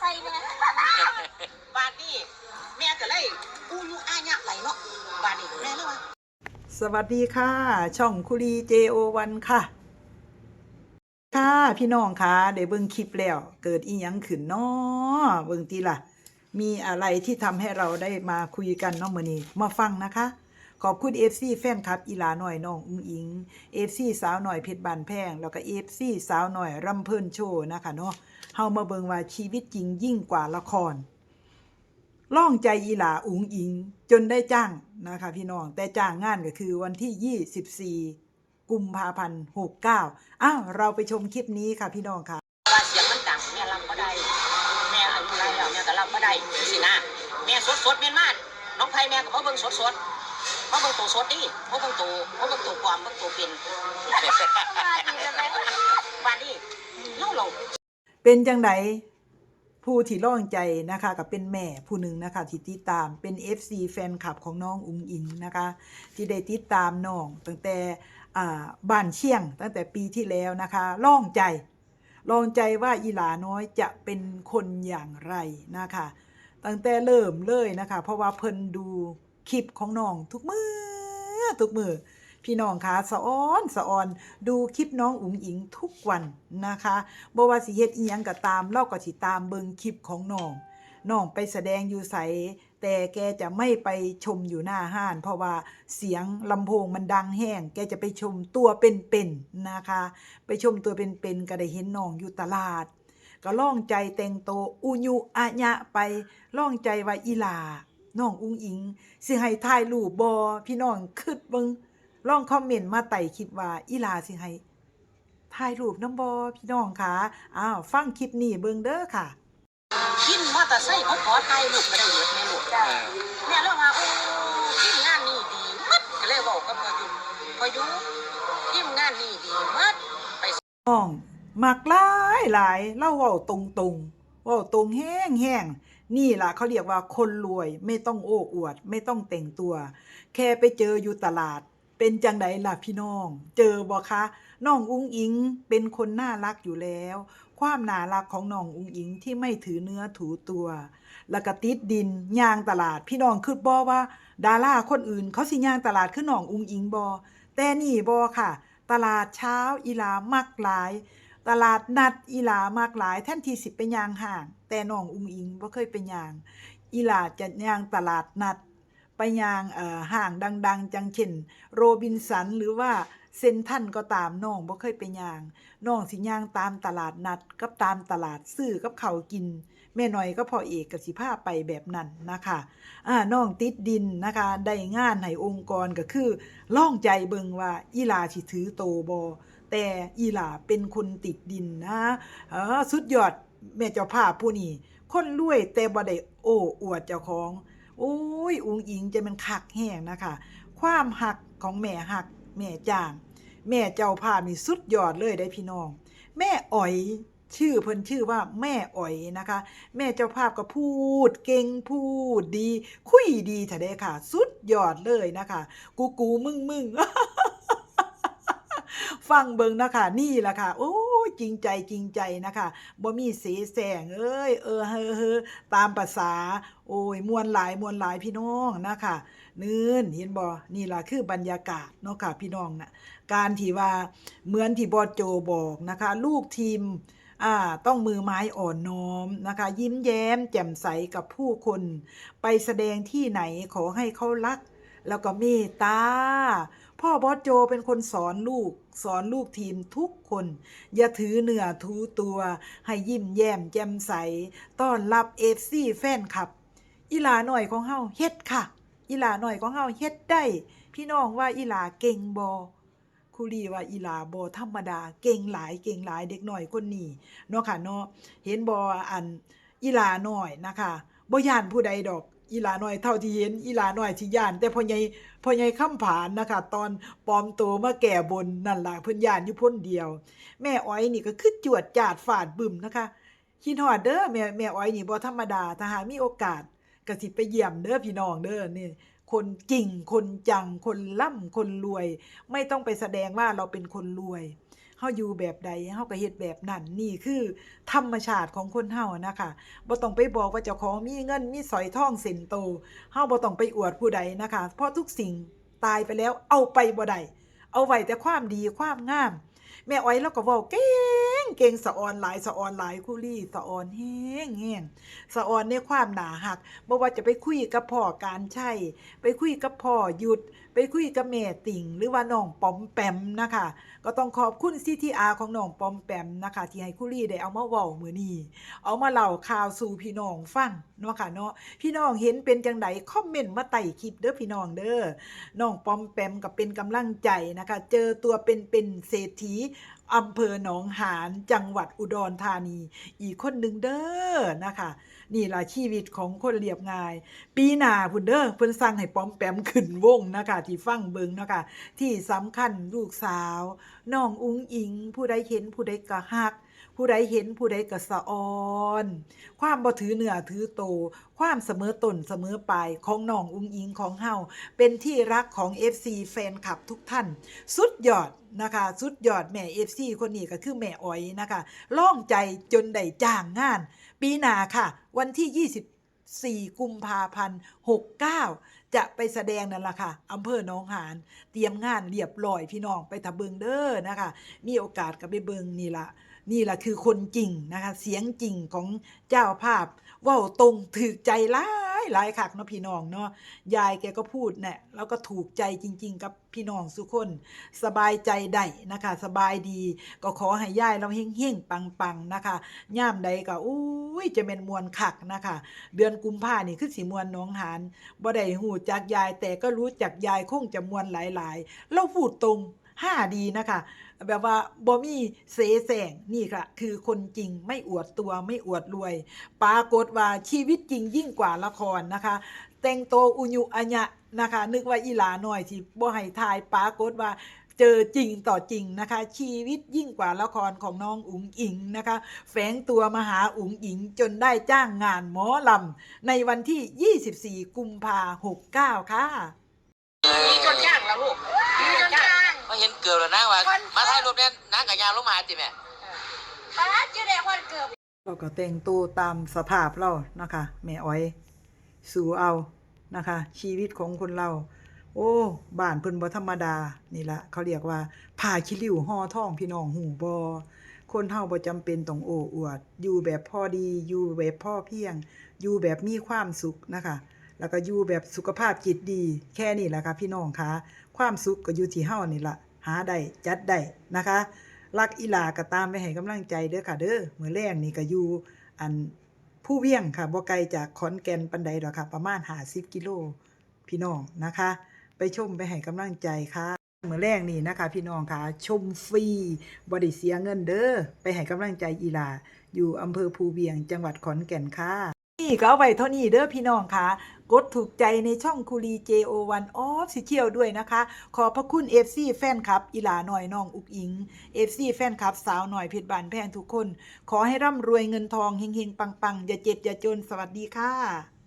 ใส่เนี่ยบาดนี้แม่ก็เลยอูยูอาญะไหลเนาะบาดนี้แม่เลยว่าสวัสดีค่ะ ช่องคุรี JO1 ค่ะ ค่ะพี่น้องค่ะได้เบิ่งคลิปแล้ว เกิดอีหยังขึ้นเนาะเบิ่งตีล่ะ มีอะไรที่ทำให้เราได้มาคุยกันเนาะมื้อนี้มาฟังนะคะขอบคุณ FC แฟนคลับอีหลาหน่อยน้องอุ้งอิง FC สาวหน่อยเพชรบานแพง แล้วก็ FC สาวหน่อยรำเพิ่นโชว์นะคะเนาะ เฮามาเบิ่งว่าชีวิตจริงยิ่งกว่าละครล่องใจอีหลาอุงอิง จนได้จ้างนะคะพี่น้อง แต่จ้างงานก็คือวันที่ 24 กุมภาพันธ์69 อ้าว เราไปชมคลิปนี้ค่ะพี่น้องค่ะว่าเสียงมันดังแม่รับบ่ได้ แม่อายุไรแล้วแม่ก็รับบ่ได้สินะแม่สดสดๆแม่นมากน้องไผแม่ก็บ่เบิ่งสดสดๆบ่เบิ่งตัวสดดิบ่เบิ่งตัวบ่เบิ่งตัวความเบิ่งตัวเป็นมาดีจังเลยบาดนี้เล่าเรา เป็นจังไดผู้ที่ร่องใจนะคะกับเป็นแม่ผู้หนึ่งนะคะที่ติดตามเป็น FC แฟนคลับของน้องอุ้งอิงนะคะ ที่ได้ติดตามน้องตั้งแต่บ้านเชียง ตั้งแต่ปีที่แล้วนะคะร่องใจร่องใจว่าอีหลาน้อยจะเป็นคนอย่างไรนะคะ ตั้งแต่เริ่มเลยนะคะ เพราะว่าเพิ่นดูคลิปของน้องทุกมือทุกมือ พี่น้องคะสะอ้อนสะออนดูคลิปน้องอุ๋งอิงทุกวันนะคะบ่ว่าสิเฮ็ดอีหยังก็ตามเราก็สิตามเบิ่งคลิปของน้องน้องไปแสดงอยู่ไสแต่แกจะไม่ไปชมอยู่หน้าห้าน เพราะว่าเสียงลำโพงมันดังแห้ง แกจะไปชมตัวเป็นๆนะคะ ไปชมตัวเป็นๆก็ได้เห็นน้องอยู่ตลาด ก็ล่องใจแต่งโตอุยุอะญะไปล่องใจว่าอีหลาน้องอุ้งอิงสิให้ถ่ายรูปบอพี่น้องคิดเบิง ลองคอมเมนต์มาไต่คิดว่าอีหลาสิให้ถ่ายรูปน้ำบอพี่น้องค่ะอ้าวฟังคลิปนี้เบิงเด้อค่ะขิ้นมอเตอร์ไซค์เขาขอถ่ายรูปก็ได้เยอะแม่ลูกจ้ะแม่เล่าว่าโอ้ทีมงานนี่ดีมัดก็เลยบอกกับพอยุพอยุทีมงานนี่ดีมัดไปน้องมักหลายหลายเล่าเว้าตรงตรงๆเว้าตรงแห้งแห้งนี่ล่ะเขาเรียกว่าคนรวยไม่ต้องโอ้อวด ไม่ต้องแต่งตัว แค่ไปเจออยู่ตลาด เป็นจังไดล่ะพี่น้อง เจอบ่คะน้องอุ้งอิงเป็นคนน่ารักอยู่แล้ว ความน่ารักของน้องอุ้งอิงที่ไม่ถือเนื้อถูตัว แล้วก็ติดดินยางตลาด พี่น้องคิดบ่ว่า ดาราคนอื่น เขาสิยางตลาดคือน้องอุ้งอิงบ่แต่นี่บ่ค่ะ ตลาดเช้าอีหลามักหลาย ตลาดนัดอีหลามากหลาย แท่นที่สิไปย่างห่าง แต่น้องอุ้งอิงบ่เคยไปย่าง อีหลาจะยางตลาดนัด ไปยางเอ่อห้างดัง ๆ จังเช่นโรบินสันหรือว่าเซนทันก็ตามน้องบ่เคยไปย่างน้องสิย่างตามตลาดนัดกับตามตลาดซื้อกับเขากิน แม่น้อยก็พอเอกกับสิพาไปแบบนั้นนะคะอ่าน้องติดดินนะคะได้งานให้องค์กรก็คือล่องใจเบิงว่าอีลาสิถือโตบอแต่อีลาเป็นคนติดดินนะเออสุดยอดแม่เจ้าภาพผู้นี้คนรวยแต่บ่ได้โอ้อวดเจ้าของ โอ้ยอุงอิงจะเป็นขักแห้งนะคะ ความหักของแม่หัก แม่จาง แม่เจ้าภาพนี่สุดยอดเลยได้พี่น้อง แม่อ๋อยชื่อเพิ่นชื่อว่าแม่อ๋อยนะคะ แม่เจ้าภาพก็พูด เก่งพูดดี คุยดีแท้เด้ค่ะ สุดยอดเลยนะคะ กูกูมึงมึง ฟังเบิงนะคะนี่แหละค่ะโอ้จริงใจจริงใจนะคะบ่มีเสแสงเอ้ยเออเฮอเฮอตามภาษา โอ้ยมวนหลายมวนหลายพี่น้องนะคะเนื่นเห็นบ่นี่ล่ะคือบรรยากาศเนาะค่ะพี่น้องน่ะการที่ว่าเหมือนที่บอโจบอกนะคะ ลูกทีมอ่าต้องมือไม้อ่อนน้อมนะคะ ยิ้มแย้ม แจ่มใสกับผู้คน ไปแสดงที่ไหนขอให้เขารัก แล้วก็เมตตาพ่อบอสโจเป็นคนสอนลูก สอนลูกทีมทุกคน อย่าถือเหนือทูตัว ให้ยิ้มแย้มแจ่มใส ต้อนรับเอฟซีแฟนคลับ อีหลาหน่อยของเฮาเฮ็ดค่ะ อีหลาหน่อยของเฮาเฮ็ดได้ พี่น้องว่าอีหลาเก่งบอคุรีว่าอีหลาบอธรรมดา เก่งหลายเก่งหลายเด็กหน่อยคนนี้เนาะค่ะเนาะเห็นบออันอีหลาหน่อยนะคะบ่ย่านผู้ใดดอก อีหลาหน่อยเท่าที่เห็นอีหลาหน่อยที่ย่าน แต่พ่อใหญ่พ่อใหญ่คำผานนะคะตอนปลอมตัวมาแก่บนนั่นล่ะเพิ่นย่านอยู่พ้นเดียว แม่อ้อยนี่ก็คือจวดจาดฝาดบึมนะคะคิดฮอดเด้อแม่แม่อ้อยนี่บ่ธรรมดาถ้าหามีโอกาสก็สิไปเยี่ยมเด้อพี่น้องเด้อนี่คนจริงคนจังคนร่ำคนรวย ไม่ต้องไปแสดงว่าเราเป็นคนรวย เฮาอยู่แบบใดเฮาก็เฮ็ดแบบนั้นนี่คือธรรมชาติของคนเฮานะคะบ่ต้องไปบอกว่าเจ้าของมีเงินมีสอยทองเส้นโตเฮาบ่ต้องไปอวดผู้ใดนะคะ เพราะทุกสิ่งตายไปแล้วเอาไปบ่ได้เอาไว้แต่ความดีความงาม แม่อ้อยเราก็เว้าเก่ เก่งสะออนหลายสะออนหลายคุลี่สะออนแห้งแห้งสะออนในความหนาหักบ่ว่าจะไปคุยกับพ่อการใช่ไปคุยกับพ่อหยุด ไปคุยกับแม่ติ่ง หรือว่าน้องปอมแปมนะคะ ก็ต้องขอบคุณ CTR ของน้องปอมแปมนะคะ ที่ให้คุรี่ได้เอามาเว้ามือนี้เอามาเล่าข่าวสู่พี่น้องฟังเนาะค่ะเนาะพี่น้องเห็นเป็นจังไดคอมเมนต์มาใต้คลิปเด้อพี่น้องเด้อน้องปอมแปมก็เป็นกำลังใจนะคะ เจอตัวเป็นๆเศรษฐีอำเภอหนองหานจังหวัดอุดรธานี อีกคนหนึ่งเด้อนะคะ นี่ล่ะชีวิตของคนเรียบง่าย ปีหน้าพุ่นเด้อเพิ่นสั่งให้ป้อมแปมขึ้นวงนะคะ ที่ฟังเบิงนะคะ ที่สำคัญลูกสาวน้องอุ้งอิง ผู้ใดเห็นผู้ใดก็ฮัก ผู้ใดเห็นผู้ใดก็สะออน ความบ่ถือเหนือถือโต ความเสมอตนเสมอปลายของน้องอุ้งอิงของเฮาเป็นที่รักของ FC แฟนคลับทุกท่าน สุดยอดนะคะสุดยอดแม่ FC คนนี้ก็คือแม่อ้อยนะคะล่องใจจนได้จ้างงาน ปีหน้าค่ะ วันที่24กุมภาพันธ์ 69 จะไปแสดงนั่นล่ะค่ะอำเภอหนองหาน เตรียมงานเรียบร้อยพี่น้องไปทะเบิงเด้อนะคะ มีโอกาสก็ไปเบิงนี่ละ นี่แหละคือคนจริงนะคะเสียงจริงของเจ้าภาพว้าตรงถึกใจหลายหลายคักเนาะพี่น้องเนาะยายแกก็พูดเนี่ยแล้วก็ถูกใจจริง ๆ กับพี่น้องสุคน สบายใจได้นะคะ สบายดีก็ขอให้ยายเราเฮงๆปังๆนะคะย่ามใดก็อุ้ยจะเป็นมวลคักนะคะ เดือนกุมภานี่คือสิมวลหน้องหานบ่ได้หูจักยายแต่ก็รู้จักยายคงจะมวลหลายๆเราพูดตรง ห้าดีนะคะ แบบว่าบ่มีเสแสงนี่ค่ะ คือคนจริงไม่อวดตัวไม่อวดรวย ปรากฏว่าชีวิตจริงยิ่งกว่าละครนะคะ แต่งโตอุยุอัญะนะคะ นึกว่าอีหลาหน่อยที่บ่ให้ทายปรากฏว่าเจอจริงต่อจริงนะคะ ชีวิตยิ่งกว่าละครของน้องอุ๋งอิงนะคะ แฝงตัวมาหาอุ๋งอิงจนได้จ้างงานหมอลำในวันที่ 24 กุมภาหกเก้าค่ะ มีจนจ้างแล้วลูก เห็นเกือบแล้วนะว่ามาถ่ายรูปเนี่ยนางกับยางลงมาจิแม่ป้าจะได้คนเกือบ เราก็แต่งตัวตามสภาพเรานะคะแม่อ้อย สู่เอานะคะ ชีวิตของคนเรา โอ้บ้านเพิ่นบ่ธรรมดานี่ละเขาเรียกว่าผ่าคิริวห่อท่องพี่น้องหูบอคนเฮาบ่จำเป็นต้องโอ้อวด อยู่แบบพอดี อยู่แบบพ่อเพียง อยู่แบบมีความสุขนะคะ แล้วก็อยู่แบบสุขภาพจิตดี แค่นี้แหละค่ะพี่น้องคะความสุขก็อยู่ที่เฮานี่ละ หาได้จัดได้นะคะ รักอีหลาก็ตามไปให้กำลังใจเด้อค่ะ เด้อมือแรงนี่ก็อยู่อันผู้เวียงค่ะบ่ไกลจากขอนแก่นปานใดดอกค่ะ ประมาณ50กิโลพี่น้องนะคะ ไปชมไปให้กำลังใจค่ะมือแรงนี่นะคะ พี่น้องค่ะชมฟรีบ่ได้เสียเงินเด้อไปให้กำลังใจอีหลา อยู่อำเภอภูเวียงจังหวัดขอนแก่นค่ะ นี่ก็เอาไว้เท่านี้เด้อพี่น้องค่ะ กดถูกใจในช่องคูรี JO1 Official ด้วยนะคะ ขอพระคุณ FC แฟนคลับ อีหลาหน่อยน้องอุกอิง FC แฟนคลับ สาวหน่อยเพชรบานแพงทุกคน ขอให้ร่ำรวยเงินทองเฮงๆ ปังๆ อย่าเจ็บอย่าจนสวัสดีค่ะ